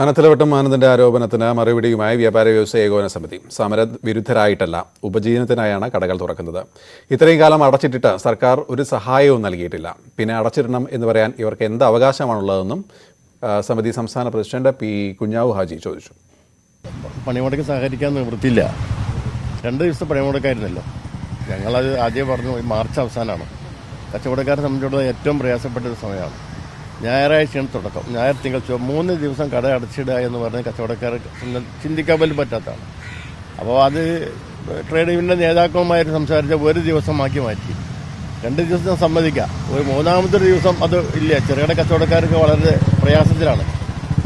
ആനത്തലവട്ടം ആനന്ദിന്റെ ആരോപണത്തിന് മറുപടിയുമായി വ്യാപാര വ്യവസായ ഏകോപന സമിതി. സമര വിരുദ്ധരായിട്ടല്ല ഉപജീവനത്തിനായാണ് കടകൾ തുറക്കുന്നത്. ഇത്രയും കാലം അടച്ചിട്ടിട്ട് സർക്കാർ ഒരു സഹായവും നൽകിയിട്ടില്ല. പിന്നെ അടച്ചിടണം എന്ന് പറയാൻ ഇവർക്ക് എന്ത് അവകാശമാണുള്ളതെന്നും സമിതി സംസ്ഥാന പ്രസിഡന്റ് പി കുഞ്ഞാവു ഹാജി ചോദിച്ചു. പണിമുടക്ക് സഹകരിക്കാൻ നിവൃത്തിയില്ല. രണ്ട് ദിവസത്തെ പണിമുടക്കായിരുന്നല്ലോ. ഞങ്ങളത് ആദ്യം പറഞ്ഞു മാർച്ച് അവസാനമാണ്. കച്ചവടക്കാരെ സംബന്ധിച്ചിടത്തോളം ഏറ്റവും പ്രയാസപ്പെട്ട ഒരു സമയമാണ്. ഞായറാഴ്ചയാണ് തുടക്കം. ഞായർ തിങ്കൾ ചൊവ്വ മൂന്ന് ദിവസം കട അടച്ചിടുക എന്ന് പറഞ്ഞ് കച്ചവടക്കാർക്ക് ചിന്തിക്കാൻ പോലും പറ്റാത്തതാണ്. അപ്പോൾ അത് ട്രേഡ് യൂണിയന്റെ നേതാക്കളുമായിട്ട് സംസാരിച്ച ഒരു ദിവസമാക്കി മാറ്റി. രണ്ട് ദിവസം സമ്മതിക്കാം. ഒരു മൂന്നാമത്തെ ദിവസം അത് ഇല്ല. ചെറുകിട കച്ചവടക്കാർക്ക് വളരെ പ്രയാസത്തിലാണ്.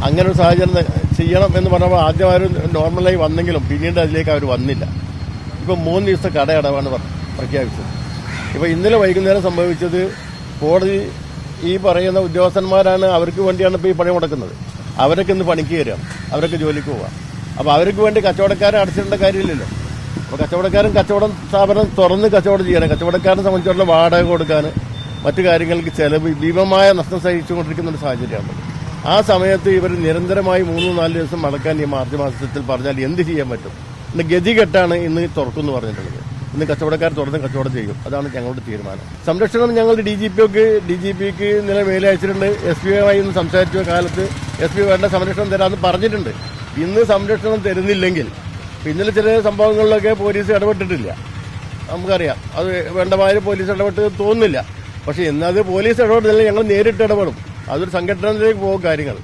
അങ്ങനെ ഒരു സാഹചര്യം ചെയ്യണം എന്ന് പറഞ്ഞപ്പോൾ ആദ്യം അവർ നോർമലായി വന്നെങ്കിലും പിന്നീട് അതിലേക്ക് അവർ വന്നില്ല. ഇപ്പോൾ മൂന്ന് ദിവസം കട അടവാണ് പ്രഖ്യാപിച്ചത്. ഇപ്പോൾ ഇന്നലെ വൈകുന്നേരം സംഭവിച്ചത് കോടതി ഈ പറയുന്ന ഉദ്യോഗസ്ഥന്മാരാണ് അവർക്ക് വേണ്ടിയാണ് ഇപ്പോൾ ഈ പണി മുടക്കുന്നത്. അവരൊക്കെ ഇന്ന് പണിക്ക് വരാം അവരൊക്കെ ജോലിക്ക് പോവാം അപ്പോൾ അവർക്ക് വേണ്ടി കച്ചവടക്കാരെ അടച്ചിടേണ്ട കാര്യമില്ലല്ലോ. അപ്പോൾ കച്ചവടക്കാരൻ കച്ചവടം സ്ഥാപനം തുറന്ന് കച്ചവടം ചെയ്യണം. കച്ചവടക്കാരനെ സംബന്ധിച്ചുള്ള വാടക കൊടുക്കാൻ മറ്റു കാര്യങ്ങൾക്ക് ചെലവ് ഭീമമായ നഷ്ടം സഹിച്ചുകൊണ്ടിരിക്കുന്ന ഒരു സാഹചര്യമാണ് ആ സമയത്ത് ഇവർ നിരന്തരമായി മൂന്ന് നാല് ദിവസം മടക്കാൻ ഈ മാർച്ച് മാസത്തിൽ പറഞ്ഞാൽ എന്ത് ചെയ്യാൻ പറ്റും? ഗതികെട്ടാണ് ഇന്ന് തുറക്കുമെന്ന് പറഞ്ഞിട്ടുള്ളത്. ഇന്ന് കച്ചവടക്കാർ തുടർന്ന് കച്ചവടം ചെയ്യും. അതാണ് ഞങ്ങളുടെ തീരുമാനം. സംരക്ഷണം ഞങ്ങൾ ഡി ജി പിക്ക് ഡി ജി പിക്ക് ഇന്നലെ മെയിൽ അയച്ചിട്ടുണ്ട്. എസ് പി ഐ ഇന്ന് സംസാരിച്ച കാലത്ത്. എസ് പി വേണ്ട സംരക്ഷണം തരാമെന്ന് പറഞ്ഞിട്ടുണ്ട്. ഇന്ന് സംരക്ഷണം തരുന്നില്ലെങ്കിൽ ഇന്നലെ ചില സംഭവങ്ങളിലൊക്കെ പോലീസ് ഇടപെട്ടിട്ടില്ല. നമുക്കറിയാം. അത് വേണ്ടമാതിരി പോലീസ് ഇടപെട്ട് തോന്നുന്നില്ല. പക്ഷേ എന്നത് പോലീസ് ഇടപെട്ടില്ല ഞങ്ങൾ നേരിട്ട് ഇടപെടും. അതൊരു സംഘടനയിലേക്ക് പോകും കാര്യങ്ങൾ.